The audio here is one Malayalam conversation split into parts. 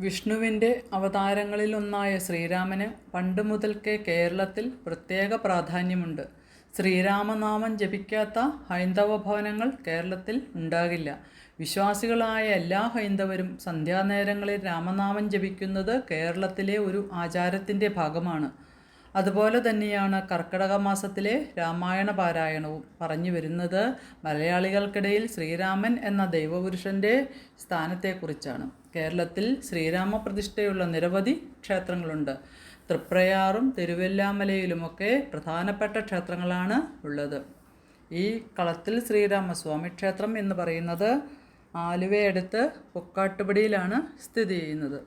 വിഷ്ണുവിന്റെ അവതാരങ്ങളിലൊന്നായ ശ്രീരാമന് പണ്ട് മുതൽക്കേ കേരളത്തിൽ പ്രത്യേക പ്രാധാന്യമുണ്ട്. ശ്രീരാമനാമം ജപിക്കാത്ത ഹൈന്ദവ ഭവനങ്ങൾ കേരളത്തിൽ ഉണ്ടാകില്ല. വിശ്വാസികളായ എല്ലാ ഹൈന്ദവരും സന്ധ്യാനേരങ്ങളിൽ രാമനാമം ജപിക്കുന്നത് കേരളത്തിലെ ഒരു ആചാരത്തിന്റെ ഭാഗമാണ്. അതുപോലെ തന്നെയാണ് കർക്കിടക മാസത്തിലെ രാമായണ പാരായണവും പറഞ്ഞു വരുന്നത് മലയാളികൾക്കിടയിൽ ശ്രീരാമൻ എന്ന ദൈവപുരുഷന്റെ സ്ഥാനത്തെക്കുറിച്ചാണ്. കേരളത്തിൽ ശ്രീരാമ പ്രതിഷ്ഠയുള്ള നിരവധി ക്ഷേത്രങ്ങളുണ്ട്. തൃപ്രയാറും തിരുവല്ലാമലയിലുമൊക്കെ പ്രധാനപ്പെട്ട ക്ഷേത്രങ്ങളാണ് ഉള്ളത്. ഈ കളത്തിൽ ശ്രീരാമസ്വാമി ക്ഷേത്രം എന്ന് പറയുന്നത് ആലുവയടുത്ത് പൊക്കാട്ടുപടിയിലാണ് സ്ഥിതി ചെയ്യുന്നത്.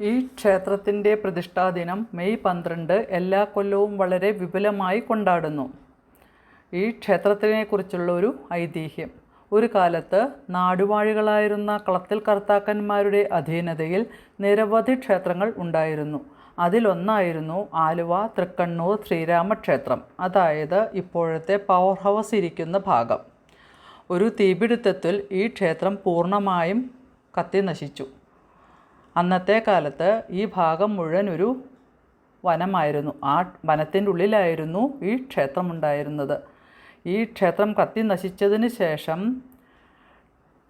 ഈ ക്ഷേത്രത്തിന്റെ പ്രതിഷ്ഠാദിനം മെയ് പന്ത്രണ്ട് എല്ലാ കൊല്ലവും വളരെ വിപുലമായി കൊണ്ടാടുന്നു. ഈ ക്ഷേത്രത്തിനെക്കുറിച്ചുള്ള ഒരു ഐതിഹ്യം. ഒരു കാലത്ത് നാടുവാഴികളായിരുന്ന കളത്തിൽ കർത്താക്കന്മാരുടെ അധീനതയിൽ നിരവധി ക്ഷേത്രങ്ങൾ ഉണ്ടായിരുന്നു. അതിലൊന്നായിരുന്നു ആലുവ തൃക്കണ്ണൂർ ശ്രീരാമക്ഷേത്രം. അതായത് ഇപ്പോഴത്തെ പവർ ഹൗസ് ഇരിക്കുന്ന ഭാഗം. ഒരു തീപിടുത്തത്തിൽ ഈ ക്ഷേത്രം പൂർണമായും കത്തി നശിച്ചു. അന്നത്തെ കാലത്ത് ഈ ഭാഗം മുഴുവൻ ഒരു വനമായിരുന്നു. ആ വനത്തിന്റെ ഉള്ളിലായിരുന്നു ഈ ക്ഷേത്രം ഉണ്ടായിരുന്നത് ഈ ക്ഷേത്രം കത്തി നശിച്ചതിന് ശേഷം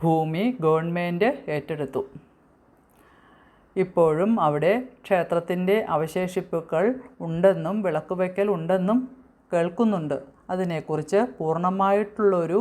ഭൂമി ഗവൺമെന്റ് ഏറ്റെടുത്തു. ഇപ്പോഴും അവിടെ ക്ഷേത്രത്തിന്റെ അവശേഷിപ്പുകൾ ഉണ്ടെന്നും വിളക്ക് വയ്ക്കൽ ഉണ്ടെന്നും കേൾക്കുന്നുണ്ട്. അതിനെക്കുറിച്ച് പൂർണമായിട്ടുള്ളൊരു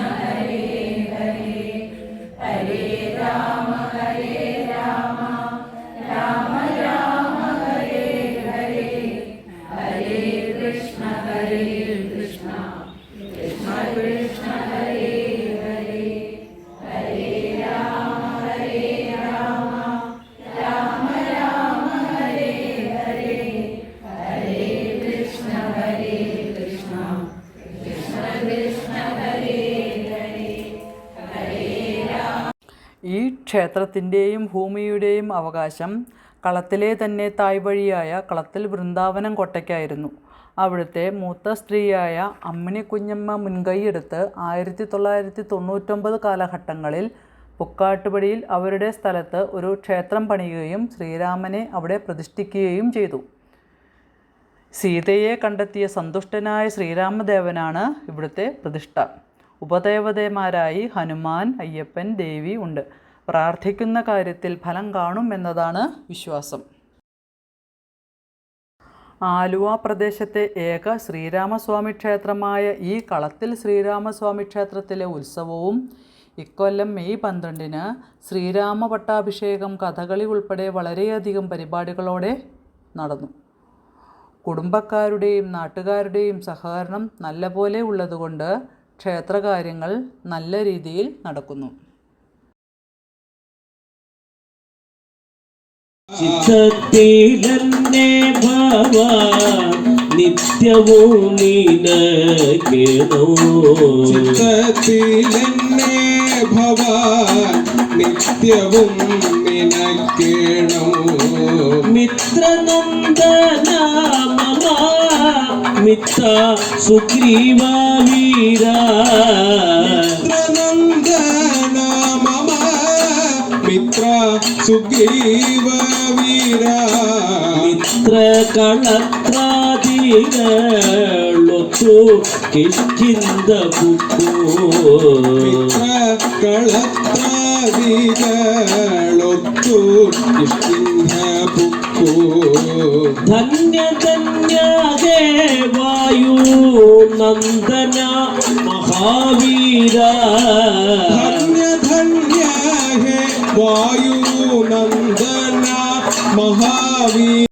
ഈ ക്ഷേത്രത്തിന്റെയും ഭൂമിയുടെയും അവകാശം കളത്തിലെ തന്നെ തായ്വഴിയായ കളത്തിൽ വൃന്ദാവനം കൊട്ടയ്ക്കായിരുന്നു. അവിടുത്തെ മൂത്ത സ്ത്രീയായ അമ്മിണി കുഞ്ഞമ്മ മുൻകൈയെടുത്ത് ആയിരത്തി തൊള്ളായിരത്തി തൊണ്ണൂറ്റൊമ്പത് കാലഘട്ടങ്ങളിൽ പുക്കാട്ടുപടിയിൽ അവരുടെ സ്ഥലത്ത് ഒരു ക്ഷേത്രം പണിയുകയും ശ്രീരാമനെ അവിടെ പ്രതിഷ്ഠിക്കുകയും ചെയ്തു. സീതയെ കണ്ടെത്തിയ സന്തുഷ്ടനായ ശ്രീരാമദേവനാണ് ഇവിടുത്തെ പ്രതിഷ്ഠ. ഉപദേവതമാരായി ഹനുമാൻ അയ്യപ്പൻ ദേവി ഉണ്ട്. പ്രാർത്ഥിക്കുന്ന കാര്യത്തിൽ ഫലം കാണും എന്നതാണ് വിശ്വാസം. ആലുവ പ്രദേശത്തെ ഏക ശ്രീരാമസ്വാമി ക്ഷേത്രമായ ഈ കളത്തിൽ ശ്രീരാമസ്വാമി ക്ഷേത്രത്തിലെ ഉത്സവവും ഇക്കൊല്ലം മെയ് പന്ത്രണ്ടിന് ശ്രീരാമ പട്ടാഭിഷേകം കഥകളി ഉൾപ്പെടെ വളരെയധികം പരിപാടികളോടെ നടന്നു. കുടുംബക്കാരുടെയും നാട്ടുകാരുടെയും സഹകരണം നല്ലപോലെ ഉള്ളതുകൊണ്ട് ക്ഷേത്രകാര്യങ്ങൾ നല്ല രീതിയിൽ നടക്കുന്നു. ചിത്തത്തിലെന്നെ ഭവ നിത്യവും നീനകേണോ ചിത്തത്തിലെന്നെ ഭവാൻ നിത്യവും നിനക്കേണോ മിത്രനന്ദന മമ മിത്ര സുഗ്രീവ വീര. മിത്രനന്ദന മമ മിത്ര സുഗ്രീവ വീര. മിത്ര കളത്രാദികളൊത്തു കിഷ്കിന്ത മിത്ര പുക്കു ധന്യ ധന്യദേവായു നന്ദന മഹാവീര. ധന്യ ധന്യ വായു നന്ദന മഹാവീര.